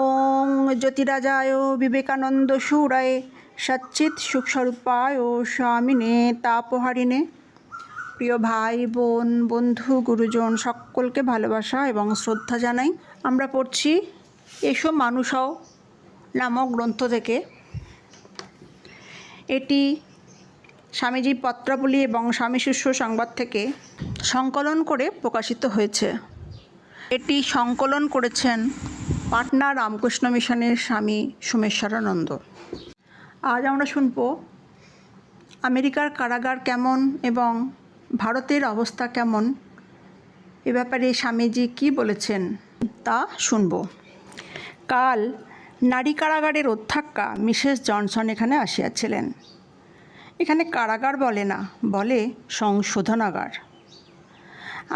ওং জ্যোতিরাজায় বিবেকানন্দ সুরায় সচ্চিত সুখস্বরূপায় স্বামিনে তাপহারিণে প্রিয় ভাই, বোন, বন্ধু, গুরুজন, সকলকে ভালোবাসা এবং শ্রদ্ধা জানাই। আমরা পড়ছি এসো মানুষও নামক গ্রন্থ থেকে। এটি স্বামীজি পত্রাবলী এবং স্বামী শিষ্য সংবাদ থেকে সংকলন করে প্রকাশিত হয়েছে। এটি সংকলন করেছেন পাটনা রামকৃষ্ণ মিশনের স্বামী সোমেশ্বরানন্দ। আজ আমরা শুনব, আমেরিকার কারাগার কেমন এবং ভারতের অবস্থা কেমন? এ ব্যাপারে স্বামীজি কি বলেছেন তা শুনব। কাল নারী কারাগারের অধ্যক্ষা মিসেস জনসন এখানে আসিয়াছিলেন। এখানে কারাগার বলে না, বলে সংশোধনাগার।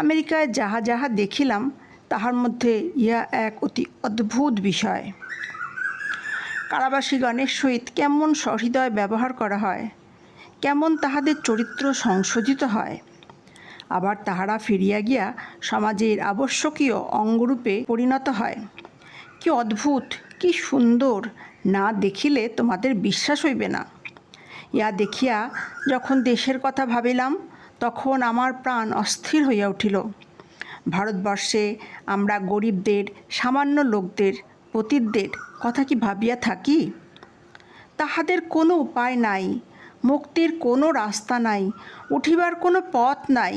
আমেরিকায় যাহা যাহা দেখিলাম তাহার মধ্যে ইহা এক অতি অদ্ভুত বিষয়। কারাবাসী কারাবাসীগণের সহিত কেমন সহৃদয় ব্যবহার করা হয়? কেমন তাহাদের চরিত্র সংশোধিত হয়? আবার তাহারা ফিরিয়া গিয়া সমাজের আবশ্যকীয় অঙ্গরূপে পরিণত হয়। কি অদ্ভুত, কি সুন্দর, না দেখিলে তোমাদের বিশ্বাস হইবে না। ইয়া দেখিয়া যখন দেশের কথা ভাবিলাম, তখন আমার প্রাণ অস্থির হইয়া উঠিল। ভারতবর্ষে আমরা গরিবদের, সামান্য লোকদের, পতিতদের কথা কি ভাবিয়া থাকি? তাহাদের কোনো উপায় নাই, মুক্তির কোনো রাস্তা নাই, উঠিবার কোনো পথ নাই।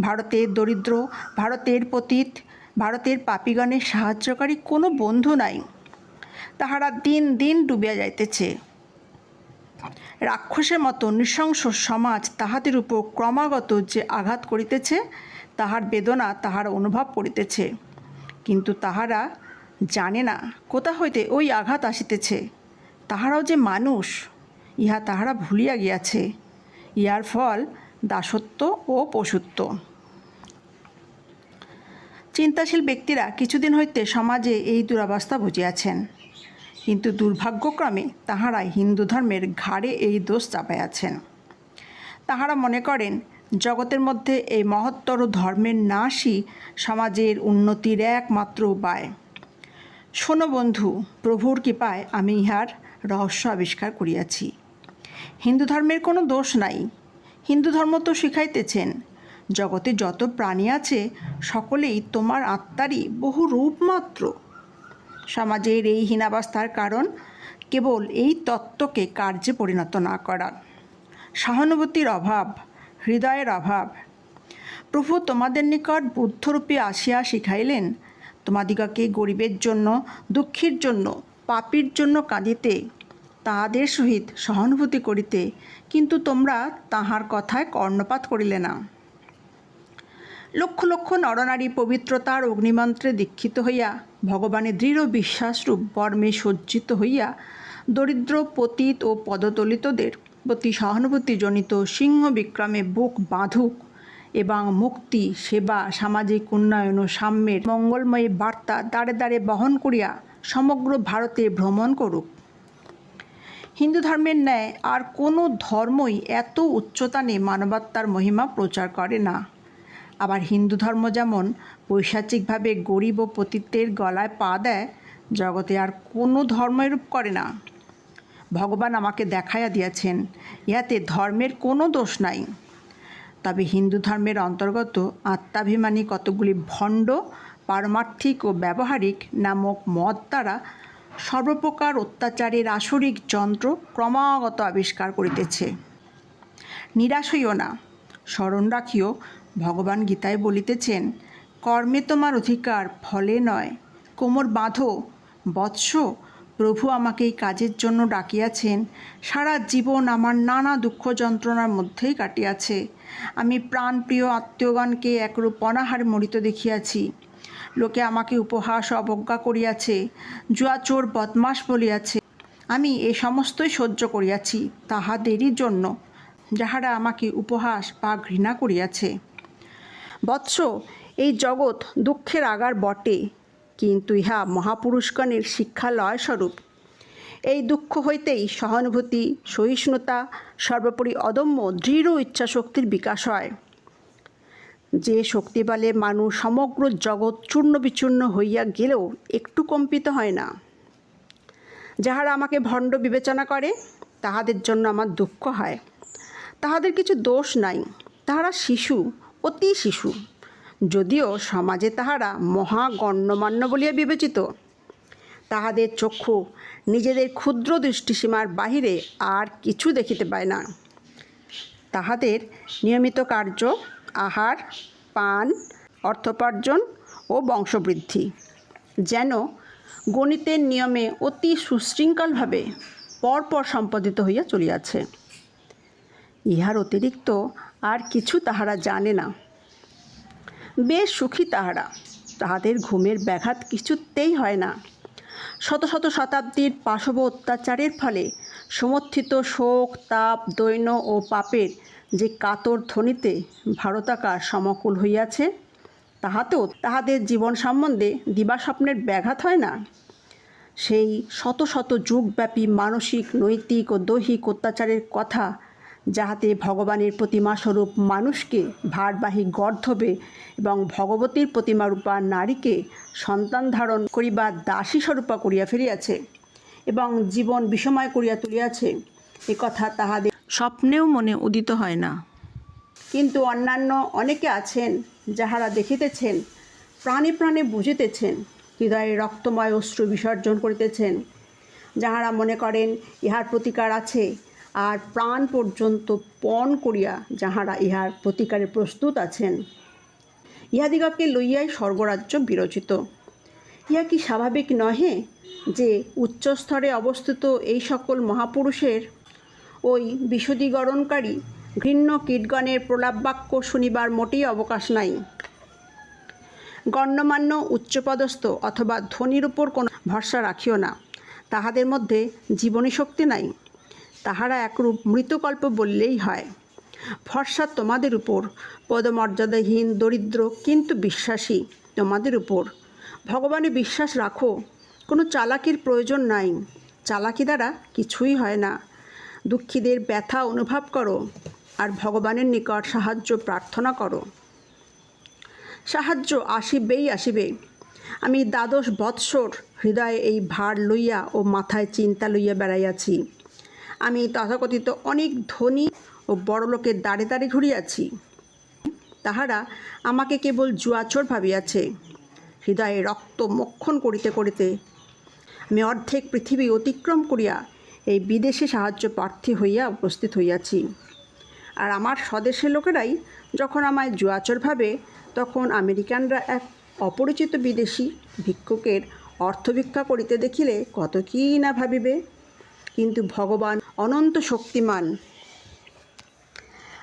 ভারতের দরিদ্র, ভারতের পতিত, ভারতের পাপিগণের সাহায্যকারী কোনো বন্ধু নাই। তাহারা দিন দিন ডুবিয়া যাইতেছে। রাক্ষসের মতো নৃশংস সমাজ তাহাদের উপর ক্রমাগত যে আঘাত করিতেছে তাহার বেদনা তাহারা অনুভব করিতেছে। কিন্তু তাহারা জানে না কোথা হইতে ওই আঘাত আসিতেছে। তাহারাও যে মানুষ, ইহা তাহারা ভুলিয়া গিয়াছে। ইহার ফল দাসত্ব ও পশুত্ব। চিন্তাশীল ব্যক্তিরা কিছুদিন হইতে সমাজে এই দুরাবস্থা বুঝিয়াছেন। কিন্তু দুর্ভাগ্যক্রমে তাহারা হিন্দু ধর্মের ঘাড়ে এই দোষ চাপাইয়াছেন। তাহারা মনে করেন জগতের মধ্যে এই মহত্তর ধর্মের নাশই সমাজের উন্নতির একমাত্র উপায়। শোনো বন্ধু, প্রভুর কৃপায় আমি ইহার রহস্য আবিষ্কার করিয়াছি। হিন্দু ধর্মের কোনো দোষ নাই। হিন্দু ধর্ম তো শিখাইতেছেন, জগতে যত প্রাণী আছে, সকলেই তোমার আত্মারই বহু রূপ মাত্র। সমাজের এই হীনাবস্থার কারণ কেবল এই তত্ত্বকে কার্যে পরিণত না করা। সহানুভূতির অভাব হৃদয়ের অভাব। প্রভু তোমাদের নিকট বুদ্ধরূপে আসিয়া শিখাইলেন, তোমাদিগকে গরিবের জন্য, দুঃখীর জন্য, পাপির জন্য কাঁদিতে, তাহাদের সহিত সহানুভূতি করিতে, কিন্তু তোমরা তাহার কথায় কর্ণপাত করিলে না। লক্ষ লক্ষ নরনারী পবিত্রতার অগ্নিমন্ত্রে দীক্ষিত হইয়া, ভগবানের দৃঢ় বিশ্বাসরূপ বর্মে সজ্জিত হইয়া, দরিদ্র পতীত ও পদতলিতদের প্রতি সহানুভূতিজনিত সিংহ বিক্রমে বুক বাঁধুক এবং মুক্তি, সেবা, সামাজিক উন্নয়ন ও সাম্যের মঙ্গলময়ী বার্তা দাঁড়ে দাঁড়ে বহন করিয়া সমগ্র ভারতে ভ্রমণ করুক। হিন্দু ধর্মের ন্যায় আর কোনো ধর্মই এত উচ্চতানে মানবাত্মার মহিমা প্রচার করে না। আবার হিন্দু ধর্ম যেমন পৈশাচিকভাবে গরিব ও পতিত্বের গলায় পা দেয়, জগতে আর কোনো ধর্ম এরূপ করে না। ভগবান আমাকে দেখাইয়া দিয়াছেন, ইহাতে ধর্মের কোনো দোষ নাই। তবে হিন্দু ধর্মের অন্তর্গত আত্মাভিমানী কতগুলি ভণ্ড, পারমার্থিক ও ব্যবহারিক নামক মত দ্বারা সর্বপ্রকার অত্যাচারের আসরিক যন্ত্র ক্রমাগত আবিষ্কার করিতেছে। নিরাশ হইও না, স্মরণ রাখিও, ভগবান গীতায় বলিতেছেন, কর্মে তোমার অধিকার ফলে নয়, কোমর বাঁধো, বৎস প্রভু আমাকে এই কাজের জন্য ডাকিয়াছেন। সারা জীবন আমার নানা দুঃখ যন্ত্রণার মধ্যেই কাটিয়াছে। আমি প্রাণপ্রিয় আত্মীয়গণকে একরূপ অনাহার মরিত দেখিয়াছি। লোকে আমাকে উপহাস অবজ্ঞা করিয়াছে জুয়া চোর বদমাস বলিয়াছে। আমি এ সমস্তই সহ্য করিয়াছি তাহাদেরই জন্য, যাহারা আমাকে উপহাস বা ঘৃণা করিয়াছে। বৎস, এই জগৎ দুঃখের আগার বটে। কিন্তু ইহা মহাপুরুষগণের শিক্ষালয় স্বরূপ এই দুঃখ হইতেই সহানুভূতি, সহিষ্ণুতা, সর্বোপরি অদম্য, দৃঢ় ইচ্ছাশক্তির বিকাশ হয়। যে শক্তি বলে মানুষ সমগ্র জগৎ চূর্ণ বিচূর্ণ হইয়া গেলেও একটু কম্পিত হয় না। যাহারা আমাকে ভণ্ড বিবেচনা করে, তাহাদের জন্য আমার দুঃখ হয়। তাহাদের কিছু দোষ নাই। তাহারা শিশু, অতি শিশু। যদিও সমাজে তাহারা মহা গণ্যমান্য বলিয়া বিবেচিত। তাহাদের চক্ষু নিজেদের ক্ষুদ্র দৃষ্টিসীমার বাহিরে আর কিছু দেখিতে পায় না। তাহাদের নিয়মিত কার্য, আহার, পান, অর্থোপার্জন ও বংশবৃদ্ধি, যেন গণিতের নিয়মে অতি সুশৃঙ্খলভাবে পরপর সম্পাদিত হইয়া চলিয়াছে। ইহার অতিরিক্ত আর কিছু তাহারা জানে না। বেশ সুখী তাহারা। তাহাদের ঘুমের ব্যাঘাত কিছুতেই হয় না। শত শত শতাব্দীর পাশব অত্যাচারের ফলে সমর্থিত শোক, তাপ দৈন্য ও পাপের যে কাতর ধ্বনিতে ভারতাকার সমকুল হইয়াছে, তাহাতেও তাহাদের জীবন সম্বন্ধে দিবাস্বপ্নের ব্যাঘাত হয় না। সেই শত শত যুগব্যাপী মানসিক, নৈতিক ও দৈহিক অত্যাচারের কথা যাহাতে ভগবানের প্রতিমাস্বরূপ মানুষকে ভারবাহী গর্ধবে এবং ভগবতীর প্রতিমারূপা নারীকে সন্তান ধারণ করিবার দাসী স্বরূপা করিয়া ফেলিয়াছে এবং জীবন বিষময় করিয়া তুলিয়াছে এ কথা তাহাদের স্বপ্নেও মনে উদিত হয় না। কিন্তু অন্যান্য অনেকে আছেন যাহারা দেখিতেছেন প্রাণে প্রাণে বুঝিতেছেন হৃদয়ে রক্তময় অশ্রু বিসর্জন করিতেছেন যাহারা মনে করেন ইহার প্রতিকার আছে আর প্রাণ পর্যন্ত পণ করিয়া যাহারা ইহার প্রতিকারে প্রস্তুত আছেন, ইহাদিগকে লইয়াই স্বর্গরাজ্য বিরচিত। ইহা কি স্বাভাবিক নহে যে উচ্চস্তরে অবস্থিত এই সকল মহাপুরুষের ওই বিশদীকরণকারী ঘৃণ্য কীটগণের প্রলাপ বাক্য শুনিবার মোটেই অবকাশ নাই? গণ্যমান্য উচ্চপদস্থ অথবা ধ্বনির উপর কোনো ভরসা রাখিও না। তাহাদের মধ্যে জীবনী শক্তি নাই। তাহারা একরূপ মৃতকল্প বললেই হয়। ভরসা তোমাদের উপর, পদমর্যাদাহীন, দরিদ্র, কিন্তু বিশ্বাসী তোমাদের উপর। ভগবানে বিশ্বাস রাখো, কোনো চালাকির প্রয়োজন নাই। চালাকি দ্বারা কিছুই হয় না। দুঃখীদের ব্যথা অনুভব করো আর ভগবানের নিকট সাহায্য প্রার্থনা করো। সাহায্য আসিবেই আসিবে। আমি দ্বাদশ বৎসর হৃদয়ে এই ভার লইয়া ও মাথায় চিন্তা লইয়া বেড়াইয়াছি। আমি তথাকথিত অনেক ধনী ও বড়লোকের দাঁড়ে দাঁড়ে ঘুরিয়াছি তাহারা আমাকে কেবল জুয়াচোর ভাবিয়াছে। হৃদয়ে রক্ত মক্ষণ করিতে করিতে আমি অর্ধেক পৃথিবী অতিক্রম করিয়া এই বিদেশে সাহায্য প্রার্থী হইয়া উপস্থিত হইয়াছি। আর আমার স্বদেশের লোকেরাই যখন আমায় জুয়াচর ভাবে, তখন আমেরিকানরা এক অপরিচিত বিদেশি ভিক্ষুকের অর্থভিক্ষা করিতে দেখিলে কত কী না ভাবিবে? কিন্তু ভগবান অনন্ত শক্তিমান।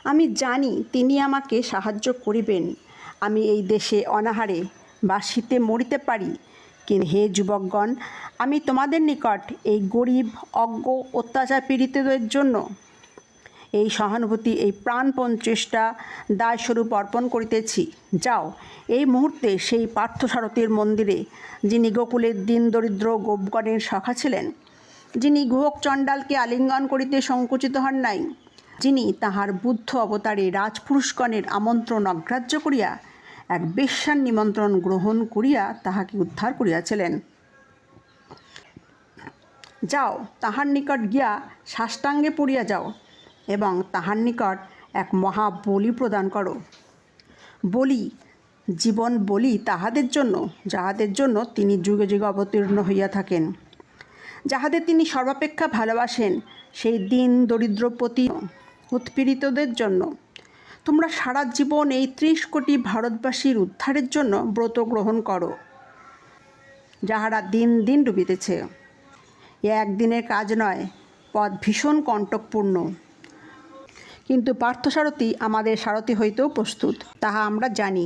আমি জানি তিনি আমাকে সাহায্য করিবেন। আমি এই দেশে অনাহারে বা শীতে মরিতে পারি। কিন্তু হে যুবকগণ, আমি তোমাদের নিকট এই গরিব, অজ্ঞ, অত্যাচার পীড়িতদের জন্য এই সহানুভূতি, এই প্রাণপণ চেষ্টা দায়স্বরূপ অর্পণ করিতেছি। যাও, এই মুহূর্তে সেই পার্থসারথীর মন্দিরে, যিনি গোকুলের দিন দরিদ্র গোপগণের শাখা ছিলেন যিনি গুহক চণ্ডালকে আলিঙ্গন করিতে সংকুচিত হন নাই, যিনি তাহার বুদ্ধ অবতারে রাজপুরুষগণের আমন্ত্রণ অগ্রাহ্য করিয়া এক বেশ্যার নিমন্ত্রণ গ্রহণ করিয়া তাহাকে উদ্ধার করিয়াছিলেন। যাও, তাহার নিকট গিয়া সাষ্টাঙ্গে পড়িয়া যাও এবং তাহার নিকট এক মহা বলি প্রদান করো। বলি, জীবন বলি তাহাদের জন্য, যাহাদের জন্য তিনি যুগে যুগে অবতীর্ণ হইয়া থাকেন। যাহাদের তিনি সর্বাপেক্ষা ভালোবাসেন, সেই দিন দরিদ্রপতি উৎপীড়িতদের জন্য। তোমরা সারা জীবন এই ত্রিশ কোটি ভারতবাসীর উদ্ধারের জন্য ব্রত গ্রহণ করো, যাহারা দিন দিন ডুবিতেছে। এ একদিনের কাজ নয়, পথ ভীষণ কণ্টকপূর্ণ। কিন্তু পার্থসারথী আমাদের সারথী হইতেও প্রস্তুত, তাহা আমরা জানি।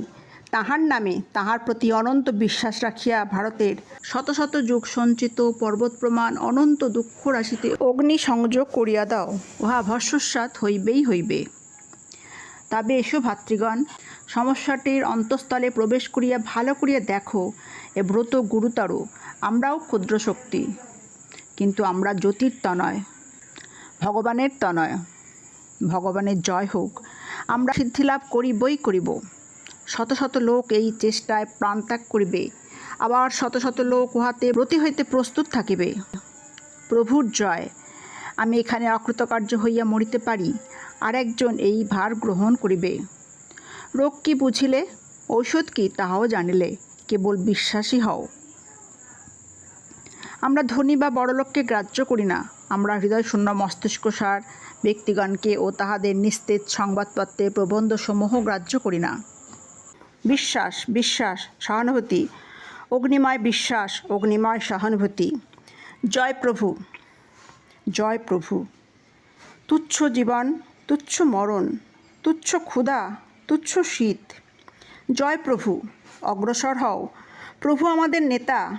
তাহার নামে তাহার প্রতি অনন্ত বিশ্বাস রাখিয়া ভারতের শত শত যুগ সঞ্চিত পর্বত প্রমাণ অনন্ত দুঃখ রাশিতে অগ্নি সংযোগ করিয়া দাও। উহা ভস্মস্বাদ হইবেই হইবে। তবে এসো ভাতৃগণ, সমস্যাটির অন্তঃস্থলে প্রবেশ করিয়া ভালো করিয়া দেখো, এ ব্রত গুরুতর, আমরাও ক্ষুদ্র শক্তি। কিন্তু আমরা জ্যোতির তনয় ভগবানের তনয় ভগবানের জয় হোক, আমরা সিদ্ধিলাভ করিবই করিব। শত শত লোক এই চেষ্টায় প্রাণত্যাগ করিবে। আবার শত শত লোক উহাতে ব্রতী হইতে প্রস্তুত থাকিবে। প্রভুর জয়, আমি এখানে অকৃতকার্য হইয়া মরিতে পারি আর একজন এই ভার গ্রহণ করিবে। রোগ কি বুঝিলে, ঔষধ কি তাহাও জানিলে, কেবল বিশ্বাসী হও। আমরা ধনী বা বড়লোককে গ্রাহ্য করি না, আমরা হৃদয় শূন্য মস্তিষ্কসার ব্যক্তিগণকে ও তাহাদের নিস্তেজ সংবাদপত্রের প্রবন্ধসমূহ গ্রাহ্য করি না। বিশ্বাস বিশ্বাস, সহানুভূতি। অগ্নিময় বিশ্বাস, অগ্নিময় সহানুভূতি। জয় প্রভু। জয় প্রভু। তুচ্ছ জীবন, তুচ্ছ মরণ, তুচ্ছ ক্ষুধা, তুচ্ছ শীত। জয় প্রভু। অগ্রসর হও। প্রভু আমাদের নেতা।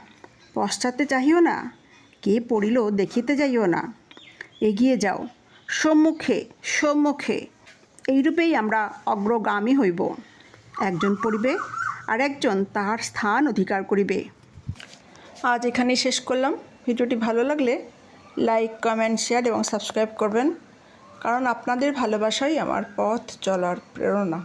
পশ্চাতে চাহিও না। কে পড়িল দেখিতে যাইও না। এগিয়ে যাও। সম্মুখে সম্মুখে। এইরূপেই আমরা অগ্রগামী হইব। একজন পড়িবে আর একজন তাহার স্থান অধিকার করিবে। আজ এখানেই শেষ করলাম। ভিডিওটি ভালো লাগলে লাইক, কমেন্ট, শেয়ার এবং সাবস্ক্রাইব করবেন। কারণ আপনাদের ভালোবাসাই আমার পথ চলার প্রেরণা।